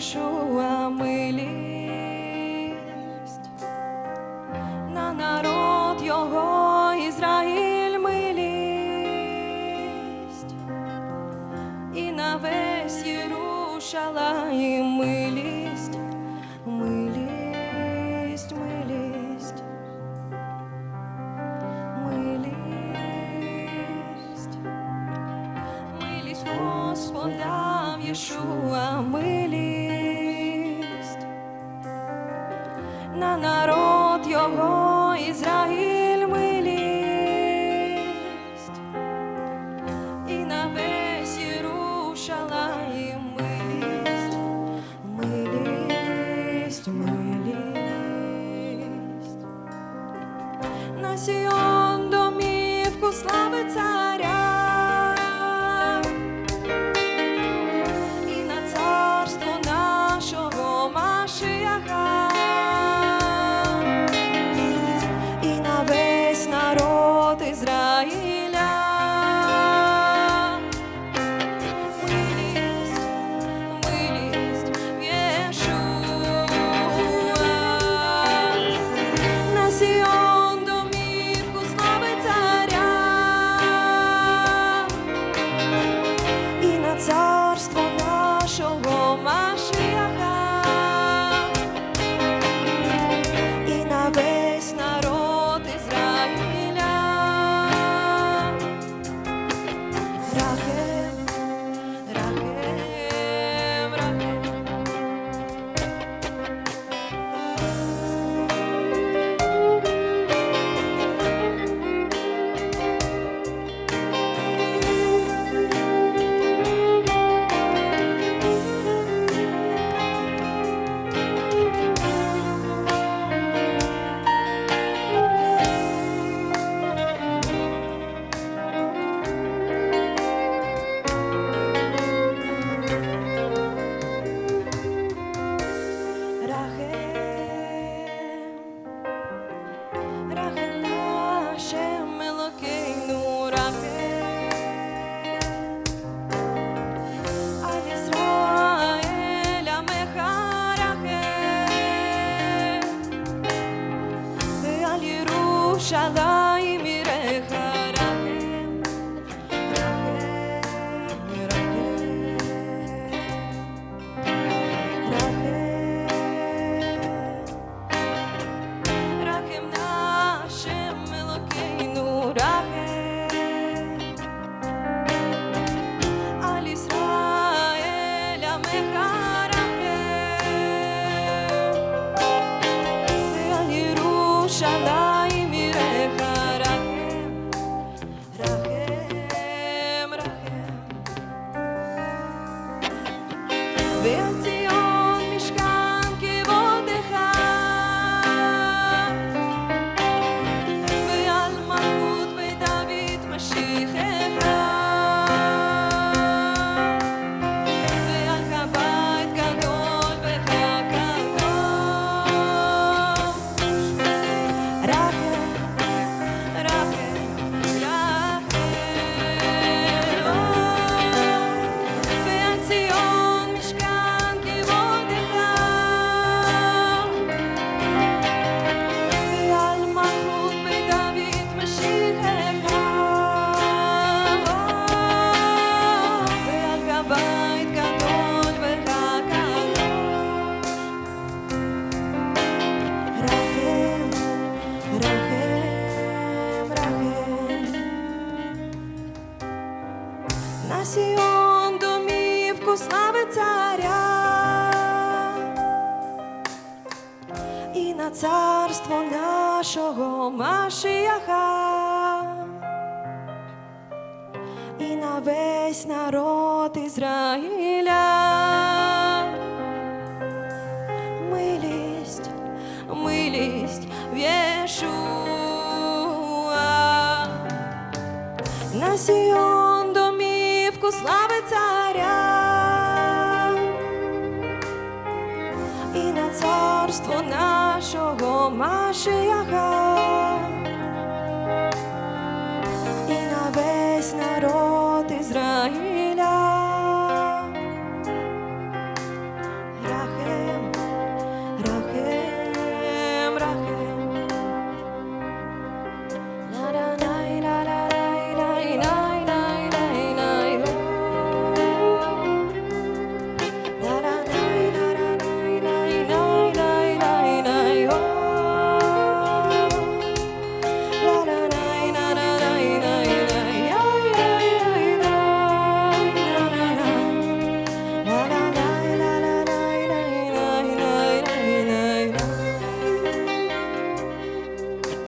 Єшуа милість. На народ його Ізраїль милість. І на весь Єрушалаїм милість, Єшуа милість на народ його Ізраїль милість і на весь Єрушалаїм милість, милість, милість. На Сіон домівку слави Yerushalayim Irecha Rachem Rachem, Rachem Rachem Rachem Hashem Elokeinu Rachem Al Israel Amecha Rachem Ve'al Yerushalayim Verde на Сіон домівку слави царя і на царство нашого Машияха і на весь народ Ізраїля. Милість, милість в Єшуа. На Сіон слави царя і на царство нашого Машияха, і на весь народ Ізраїль.